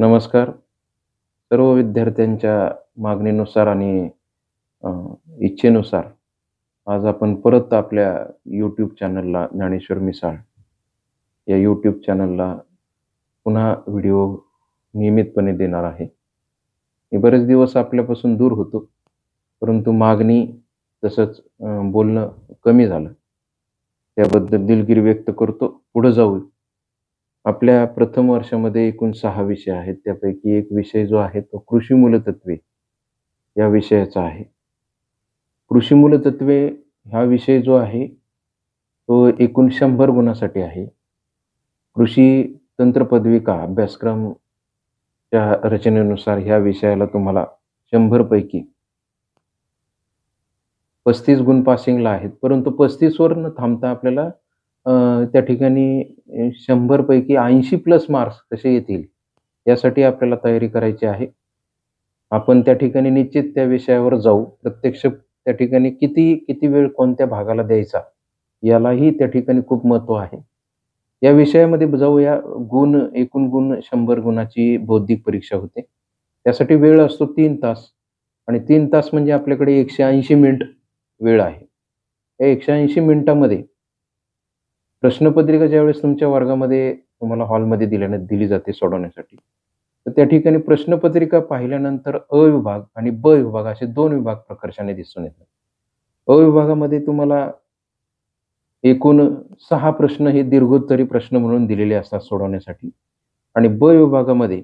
नमस्कार. सर्व विद्यार्थ्यांच्या मागणीनुसार आणि इच्छेनुसार आज आपण परत आपल्या यूट्यूब चॅनलला ज्ञानेश्वर मिसाळ या यूट्यूब चॅनलला पुन्हा व्हिडिओ नियमितपणे देणार आहे. मी बरेच दिवस आपल्यापासून दूर होतो. परंतु मागणी तसंच बोलणं कमी झालं. त्याबद्दल दिलगिरी व्यक्त करतो. पुढं जाऊ. आपल्या प्रथम वर्षामध्ये एकूण सहा विषय आहेत. त्यापैकी एक विषय जो आहे तो कृषी मूलतत्वे या विषयाचा आहे. कृषी मूलतत्वे हा विषय जो आहे, तो एकूण शंभर गुणासाठी आहे. कृषी तंत्र पदविका अभ्यासक्रमच्या रचनेनुसार ह्या विषयाला तुम्हाला शंभरपैकी पस्तीस गुण पासिंगला आहेत. परंतु पस्तीसवर न थांबता आपल्याला अ, त्या ठिकाणी अ, 100 पैकी 80 प्लस मार्क्स कसे येतील, यासाठी आपल्याला तयारी करायची आहे. आपण त्या ठिकाणी निश्चित त्या विषयावर जाऊ. प्रत्यक्ष त्या ठिकाणी किती, किती वेळ कोणत्या भागाला द्यायचा, यालाही त्या ठिकाणी खूप महत्त्व आहे. या विषयामध्ये जाऊया. गुण एकूण गुण 100 गुणाची बौद्धिक परीक्षा होते. त्यासाठी वेळ असतो 3 तास आणि 3 तास म्हणजे आपल्याकडे 180 मिनिट वेळ आहे. या 180 मिनिटामध्ये प्रश्नपत्रिका ज्यावेळेस तुमच्या वर्गामध्ये तुम्हाला हॉलमध्ये दिल्याने दिली जाते सोडवण्यासाठी. तर त्या ठिकाणी प्रश्नपत्रिका पाहिल्यानंतर अ विभाग आणि ब विभाग असे दोन विभाग प्रकर्षाने दिसून येतात. अ विभागामध्ये तुम्हाला एकूण सहा प्रश्न हे दीर्घोत्तरी प्रश्न म्हणून दिलेले असतात सोडवण्यासाठी आणि ब विभागामध्ये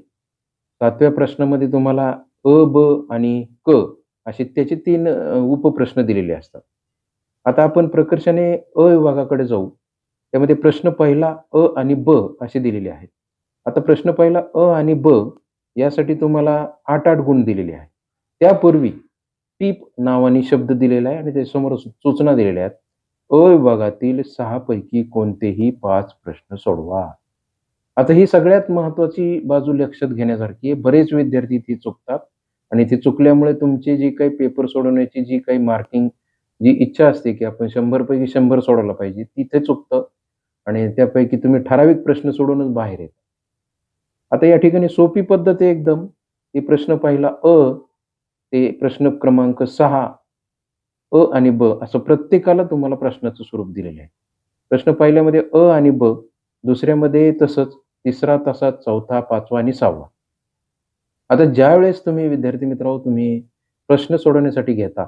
सातव्या प्रश्नामध्ये तुम्हाला अ, ब आणि क असे त्याचे तीन उपप्रश्न दिलेले असतात. आता आपण प्रकर्षाने अ विभागाकडे जाऊ. त्यामध्ये प्रश्न पहिला अ आणि ब असे दिलेले आहेत. आता प्रश्न पहिला अ आणि ब यासाठी तुम्हाला 8-8 गुण दिलेले आहेत. त्यापूर्वी टीप नावाने शब्द दिलेला आहे आणि त्याच्यासमोर सूचना दिलेल्या आहेत. अ विभागातील सहा पैकी कोणतेही पाच प्रश्न सोडवा. आता ही सगळ्यात महत्वाची बाजू लक्षात घेण्यासारखी आहे. बरेच विद्यार्थी ती चुकतात आणि ती चुकल्यामुळे तुमची जी काही पेपर सोडवण्याची जी काही मार्किंग जी इच्छा असते, की आपण शंभर पैकी शंभर सोडवला पाहिजे, तिथे चुकतं आणि त्यापैकी तुम्ही ठराविक प्रश्न सोडूनच बाहेर येत. आता या ठिकाणी सोपी पद्धत आहे एकदम, की प्रश्न पहिला अ ते प्रश्न क्रमांक सहा अ आणि ब असं प्रत्येकाला तुम्हाला प्रश्नाचं स्वरूप दिलेलं आहे. प्रश्न पहिल्यामध्ये अ आणि ब, दुसऱ्यामध्ये तसंच, तिसरा तसा चौथा, पाचवा आणि सहावा. आता ज्यावेळेस तुम्ही विद्यार्थी मित्रांनो तुम्ही प्रश्न सोडवण्यासाठी घेता,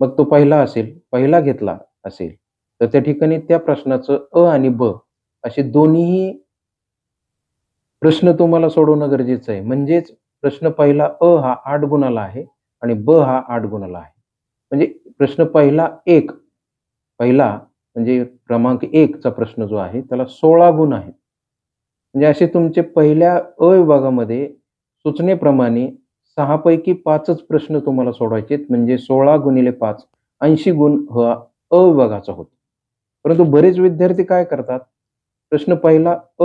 मग तो पहिला असेल, पहिला घेतला असेल, तर त्या ठिकाणी त्या प्रश्नाचं अ आणि ब असे दोन्हीही प्रश्न तुम्हाला सोडवणं गरजेचं आहे. म्हणजेच प्रश्न पहिला अ हा आठ गुणाला आहे आणि ब हा आठ गुणाला आहे. म्हणजे प्रश्न पहिला एक पहिला म्हणजे क्रमांक 1 चा प्रश्न जो आहे त्याला 16 गुण आहेत. म्हणजे असे तुमचे पहिल्या अ विभागामध्ये सूचनेप्रमाणे 6 पैकी 5च प्रश्न तुम्हाला सोडवायचे आहेत. म्हणजे 16 गुणिले 5 80 गुण हा अ विभागाचा होतो. परंतु बरेच विद्यार्थी काय करतात, प्रश्न पहिला अ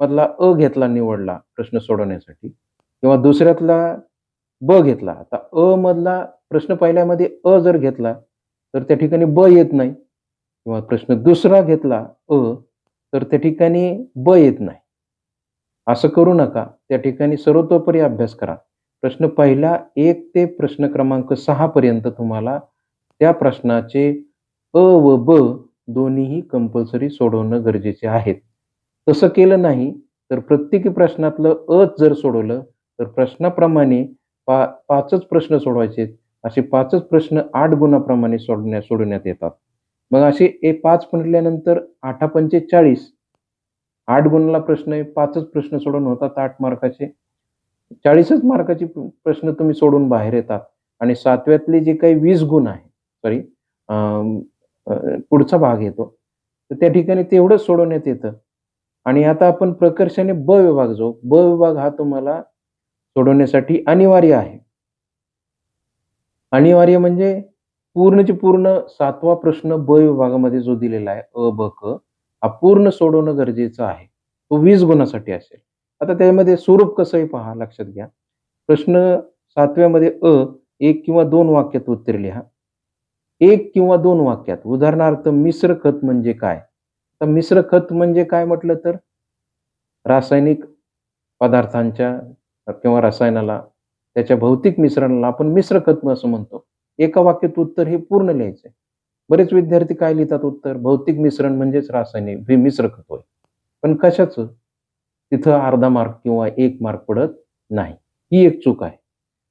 मधला अ घेतला निवडला प्रश्न सोडवण्यासाठी किंवा दुसऱ्यातला ब घेतला. आता अ मधला प्रश्न पहिल्यामध्ये अ जर घेतला, तर त्या ठिकाणी ब येत नाही किंवा प्रश्न दुसरा घेतला अ, तर त्या ठिकाणी ब येत नाही. असं करू नका. त्या ठिकाणी सर्वतोपरी अभ्यास करा. प्रश्न पहिला एक ते प्रश्न क्रमांक सहा पर्यंत तुम्हाला त्या प्रश्नाचे अ व ब दोन्हीही कंपल्सरी सोडवणं गरजेचे आहेत. तसं केलं नाही, तर प्रत्येकी प्रश्नातलं अच जर सोडवलं, तर प्रश्नाप्रमाणे पा पाचच प्रश्न सोडवायचे असे पाचच प्रश्न आठ गुणाप्रमाणे सोडवण्यात सोडवण्यात येतात. मग असे ए पाच म्हटल्यानंतर आठा पंचे 40 8 गुणाला प्रश्न आहे, पाचच प्रश्न सोडवून होतात आठ मार्काचे. 40च मार्काचे प्रश्न तुम्ही सोडून बाहेर येतात आणि सातव्यातले जे काही वीस गुण आहे सॉरी पुढचा भाग येतो. तर त्या ठिकाणी तेवढंच सोडवण्यात येतं आणि आता आपण प्रकर्षाने ब विभाग जो ब विभाग हा तुम्हाला सोडवण्यासाठी अनिवार्य आहे. अनिवार्य म्हणजे पूर्णचे पूर्ण सातवा प्रश्न ब विभागामध्ये जो दिलेला आहे अ, ब, क हा पूर्ण सोडवणं गरजेचं आहे. तो वीस गुणासाठी असेल. आता त्यामध्ये स्वरूप कसंही पहा लक्षात घ्या. प्रश्न सातव्यामध्ये अ एक किंवा दोन वाक्यात उत्तर लिहा. एक किंवा दोन वाक्यात. उदाहरणार्थ मिश्र खत म्हणजे काय? तर मिश्र खत म्हणजे काय म्हटलं तर? रासायनिक पदार्थांच्या किंवा रसायनाला त्याच्या भौतिक मिश्रणाला आपण मिश्र खत असं म्हणतो. एका वाक्यात उत्तर हे पूर्ण लिहायचंय. बरेच विद्यार्थी काय लिहितात उत्तर? भौतिक मिश्रण म्हणजेच रासायनिक हे मिश्र खत होय. पण कशाच? तिथं अर्धा मार्क किंवा एक मार्क पडत नाही. ही एक चूक आहे.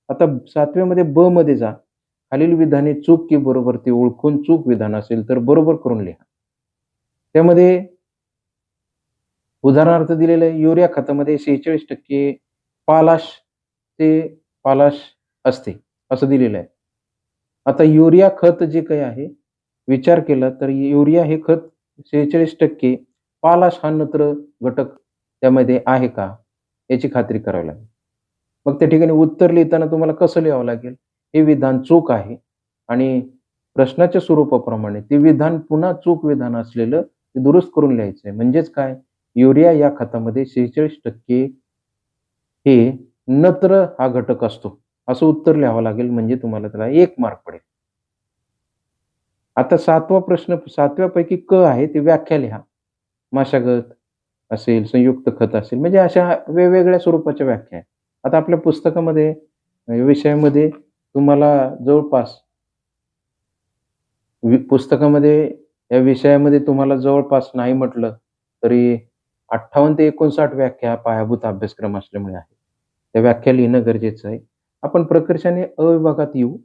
आता सातव्यामध्ये ब मध्ये जा. खालील विधाने चूक की बरोबर ते ओळखून चूक विधान असेल तर बरोबर करून लिहा. त्यामध्ये उदाहरणार्थ दिलेलं आहे युरिया खतामध्ये शेहेचाळीस टक्के पालाश ते पालाश असते असं दिलेलं आहे. आता युरिया खत जे काही आहे विचार केला तर युरिया हे खत शेहेचाळीस टक्के पालाश हा नत्र घटक त्यामध्ये आहे का याची खात्री करावी लागेल. मग त्या ठिकाणी उत्तर लिहिताना तुम्हाला कसं लिहावं लागेल? हे विधान चूक आहे. आणि प्रश्नाच्या स्वरूपाप्रमाणे ते विधान पुन्हा चूक विधान असलेलं ते दुरुस्त करून लिहायचं आहे म्हणजेच काय? युरिया या खतामध्ये शेहेचाळीस टक्के हे नत्र हा घटक असतो. असं उत्तर लिहावं लागेल म्हणजे तुम्हाला त्याला एक मार्क पडेल. आता सातवा प्रश्न सातव्यापैकी क आहे ते व्याख्या लिहा. मशागत असेल संयुक्त खत असेल म्हणजे अशा वेगवेगळ्या स्वरूपाच्या व्याख्या आहेत. आता आपल्या पुस्तकामध्ये विषयामध्ये तुम्हाला जवळपास वि- पुस्तकामध्ये या विषयामध्ये तुम्हाला जवळपास नाही म्हटलं तरी अठ्ठावन्न ते एकोणसाठ व्याख्या पायाभूत अभ्यासक्रम असल्यामुळे आहे. त्या व्याख्या लिहिणं गरजेचं आहे. आपण प्रकर्षाने अ विभागात येऊ.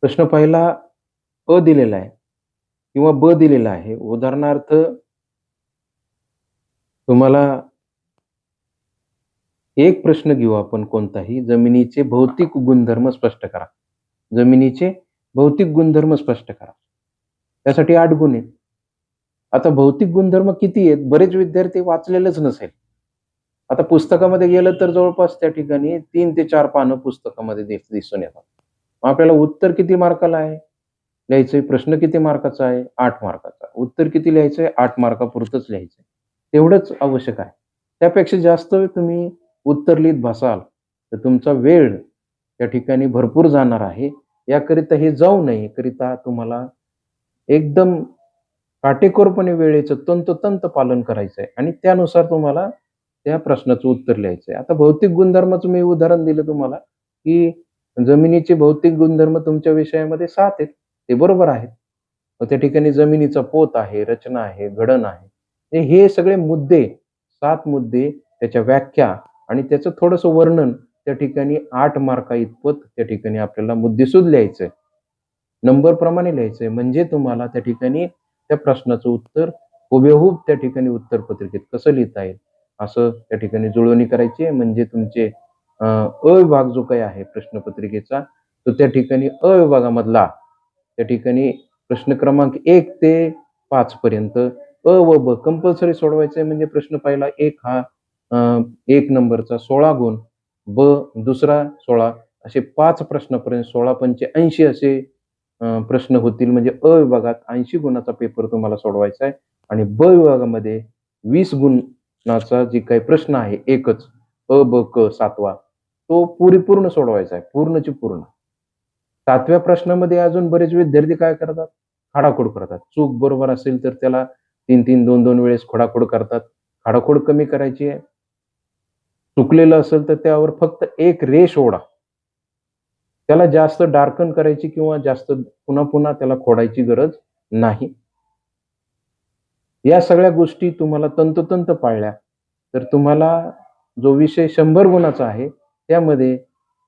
प्रश्न पहिला अ दिलेला आहे किंवा ब दिलेला आहे. उदाहरणार्थ तुम्हाला एक प्रश्न घेऊ आपण कोणताही. जमिनीचे भौतिक गुणधर्म स्पष्ट करा. जमिनीचे भौतिक गुणधर्म स्पष्ट करा. त्यासाठी आठ गुण आहेत. आता भौतिक गुणधर्म किती आहेत? बरेच विद्यार्थी वाचलेलेच नसेल. आता पुस्तकामध्ये गेलं तर जवळपास त्या ठिकाणी तीन ते चार पानं पुस्तकामध्ये दिसून येतात. मग आपल्याला उत्तर किती मार्काला आहे? लिहायचंय प्रश्न किती मार्काचा आहे? आठ मार्काचा. उत्तर किती लिहायचंय? आठ मार्कापुरतच लिहायचंय. तेवढंच आवश्यक आहे. त्यापेक्षा जास्त तुम्ही उत्तर लिहित बसाल तर तुमचा वेळ त्या ठिकाणी भरपूर जाणार आहे. याकरिता हे जाऊ नये करिता तुम्हाला एकदम काटेकोरपणे वेळेचं तंतोतंत पालन करायचं आहे. आणि त्यानुसार तुम्हाला त्या प्रश्नाचं उत्तर लिहायचं आहे. आता भौतिक गुणधर्माचं मी उदाहरण दिलं तुम्हाला की जमिनीचे भौतिक गुणधर्म तुमच्या विषयामध्ये सात आहेत. ते बरोबर आहेत. मग त्या ठिकाणी जमिनीचा पोत आहे रचना आहे घडण आहे. हे सगळे मुद्दे सात मुद्दे त्याच्या व्याख्या आणि त्याचं थोडंसं वर्णन त्या ठिकाणी आठ मार्का इतपत त्या ठिकाणी आपल्याला मुद्देसूद लिहायचंय. नंबर प्रमाणे लिहायचंय. म्हणजे तुम्हाला त्या ठिकाणी त्या प्रश्नाचं उत्तर हुबेहूब त्या ठिकाणी उत्तर पत्रिकेत कसं लिहिता येईल? असं त्या ठिकाणी जुळवणी करायची आहे. म्हणजे तुमचे अ विभाग जो काही आहे प्रश्नपत्रिकेचा तो त्या ठिकाणी अ विभागामधला त्या ठिकाणी प्रश्न क्रमांक एक ते पाच पर्यंत अ व ब कंपल्सरी सोडवायचा आहे म्हणजे प्रश्न पहिला एक हा एक नंबरचा सोळा गुण ब दुसरा सोळा असे पाच प्रश्नापर्यंत सोळा पंचे ऐंशी असे प्रश्न होतील. म्हणजे अ विभागात ऐंशी गुणाचा पेपर तुम्हाला सोडवायचा आहे. आणि ब विभागामध्ये वीस गुणाचा जे काही प्रश्न आहे एकच अ ब क सातवा तो परिपूर्ण सोडवायचा आहे. पूर्णची पूर्ण. सातव्या प्रश्नामध्ये अजून बरेच विद्यार्थी काय करतात? खाडाखोड करतात. चूक बरोबर असेल तर त्याला तीन तीन दोन दोन वेळेस खोडाखोड करतात. खाडाखोड कमी करायची आहे. चुकलेलं असेल तर त्यावर फक्त एक रेष ओढा. त्याला जास्त डार्कन करायची किंवा जास्त पुन्हा पुन्हा त्याला खोडायची गरज नाही. या सगळ्या गोष्टी तुम्हाला तंतोतंत पाळल्या. तर तुम्हाला जो विषय शंभर गुणाचा आहे त्यामध्ये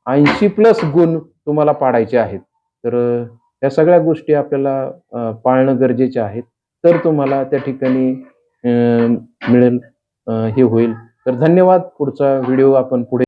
ऐंशी प्लस गुण तुम्हाला पाडायचे आहेत. तर या सगळ्या गोष्टी आपल्याला पाळणं गरजेचे आहेत. तर तुम्हाला त्या ठिकाणी अ, मिळेल हे होईल. तर धन्यवाद. पुढचा व्हिडिओ आपण पुढे